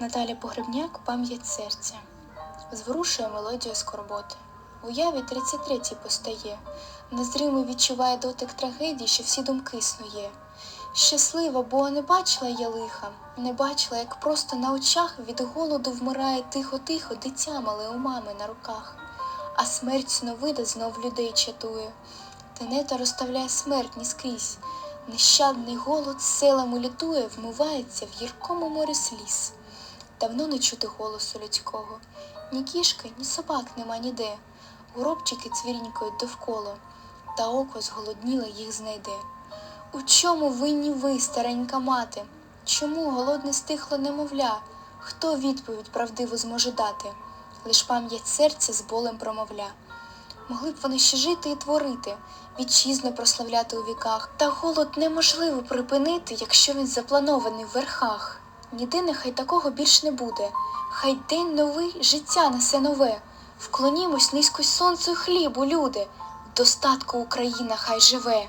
Наталя Погребняк Пам'ять серця зворушує мелодія скорботи. В уяві 33-й постає, незримо відчуває дотик трагедії, що всі думки снує. Щаслива, бо не бачила я лиха, не бачила, як просто на очах від голоду вмирає тихо-тихо дитя мале у мами на руках, а смерть сновида знов людей чатує. Тенета розставляє смерть скрізь. Нещадний голод селами лютує, вмивається в гіркому морі сліз. Давно не чути голосу людського, ні кішки, ні собак нема ніде. Горобчики цвірінькають довкола, та око зголодніле їх знайде. У чому винні ви, старенька мати? Чому голодне стихло немовля? Хто відповідь правдиву зможе дати? Лиш пам'ять серця з болем промовля. Могли б вони ще жити і творити, вітчизну прославляти у віках, та голод неможливо припинити, якщо він запланований в верхах. Ніде нехай такого більш не буде. Хай день новий життя несе нове. Вклонімось низько сонцю хлібу, люди. В достатку Україна хай живе.